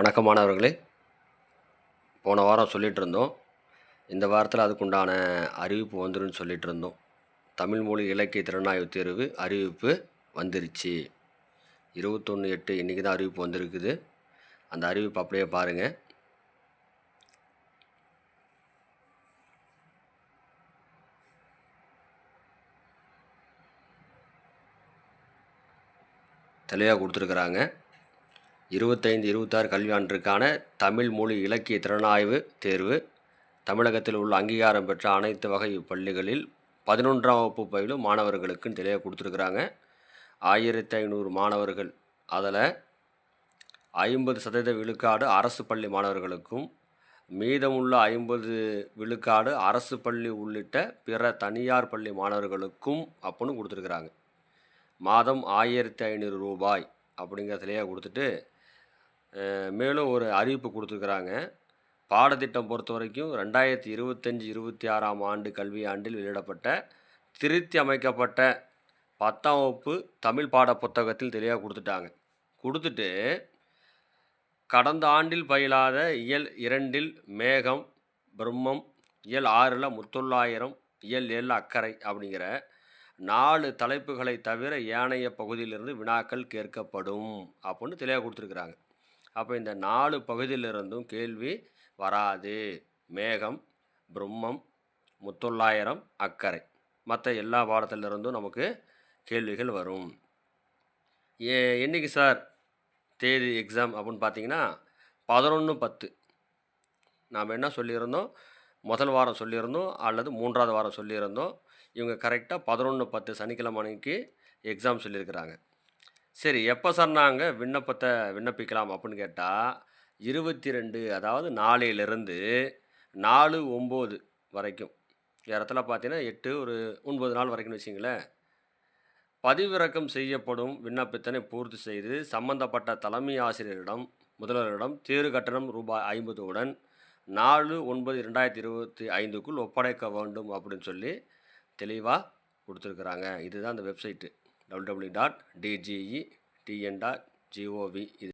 வணக்கமானவர்களே. போன வாரம் சொல்லிகிட்டு இருந்தோம் இந்த வாரத்தில் அதுக்குண்டான அறிவிப்பு வந்துருன்னு சொல்லிகிட்டு இருந்தோம் தமிழ் மொழி இலக்கிய திறனாய்வு தேர்வு அறிவிப்பு வந்துருச்சு. இருபத்தொன்று எட்டு இன்றைக்கி தான் அறிவிப்பு வந்திருக்குது. அந்த அறிவிப்பு அப்படியே பாருங்கள் தெளிவாக கொடுத்துருக்குறாங்க. இருபத்தைந்து இருபத்தாறு கல்வியாண்டிற்கான தமிழ் மொழி இலக்கிய திறனாய்வு தேர்வு. தமிழகத்தில் உள்ள அங்கீகாரம் பெற்ற அனைத்து வகை பள்ளிகளில் பதினொன்றாம் வகுப்பு பயிலும் மாணவர்களுக்குன்னு தெளிவாக கொடுத்துருக்குறாங்க. ஆயிரத்தி ஐநூறு மாணவர்கள். அதில் ஐம்பது சதவீத விழுக்காடு அரசு பள்ளி மாணவர்களுக்கும் மீதமுள்ள ஐம்பது விழுக்காடு அரசு பள்ளி உள்ளிட்ட பிற தனியார் பள்ளி மாணவர்களுக்கும் அப்புடின்னு கொடுத்துருக்குறாங்க. மாதம் ஆயிரத்தி ஐநூறு ரூபாய் அப்படிங்கிறதுலையே கொடுத்துட்டு மேலும் ஒரு அறிவிப்பு கொடுத்துருக்குறாங்க. பாடத்திட்டம் பொறுத்த வரைக்கும் ரெண்டாயிரத்தி இருபத்தஞ்சி இருபத்தி ஆறாம் ஆண்டு கல்வி ஆண்டில் வெளியிடப்பட்ட திருத்தி அமைக்கப்பட்ட பத்தாம் வகுப்பு தமிழ் பாட புத்தகத்தில் தெளிவாக கொடுத்துட்டாங்க. கொடுத்துட்டு கடந்த ஆண்டில் பயிலாத இயல் இரண்டில் மேகம் பிரம்மம் இயல் ஆறில் முத்தொள்ளாயிரம் இயல் ஏழில் அக்கறை அப்படிங்கிற நாலு தலைப்புகளை தவிர ஏனைய பகுதியிலிருந்து வினாக்கள் கேட்கப்படும் அப்படின்னு தெளிவாக கொடுத்துருக்குறாங்க. அப்போ இந்த நாலு பகுதியிலிருந்தும் கேள்வி வராது. மேகம் பிரம்மம் முத்தொள்ளாயிரம் அக்கறை. மற்ற எல்லா பாடத்திலிருந்தும் நமக்கு கேள்விகள் வரும். ஏ என்னைக்கு சார் தேதி எக்ஸாம் அப்படின்னு பார்த்தீங்கன்னா பதினொன்று பத்து. நாம் என்ன சொல்லியிருந்தோம்? முதல் வாரம் சொல்லியிருந்தோம் அல்லது மூன்றாவது வாரம் சொல்லியிருந்தோம். இவங்க கரெக்டாக பதினொன்று பத்து சனிக்கிழமை அன்னைக்கு எக்ஸாம் சொல்லியிருக்கிறாங்க. சரி எப்போ சொன்னாங்க விண்ணப்பத்தை விண்ணப்பிக்கலாம் அப்படின்னு கேட்டால் இருபத்தி ரெண்டு அதாவது நாளையிலிருந்து நாலு ஒம்பது வரைக்கும். இடத்துல பார்த்தீங்கன்னா எட்டு ஒரு ஒன்பது நாள் வரைக்கும்னு வச்சிங்களேன் பதிவிறக்கம் செய்யப்படும் விண்ணப்பத்தினை பூர்த்தி செய்து சம்பந்தப்பட்ட தலைமை ஆசிரியரிடம் முதல்வரிடம் தேர்வு கட்டணம் ரூபாய் ஐம்பதுடன் நாலு ஒன்பது ரெண்டாயிரத்தி இருபத்தி ஐந்துக்குள் ஒப்படைக்க வேண்டும் அப்படின்னு சொல்லி தெளிவாக கொடுத்துருக்குறாங்க. இதுதான் அந்த website. W dot DGE TN dot GOV இது.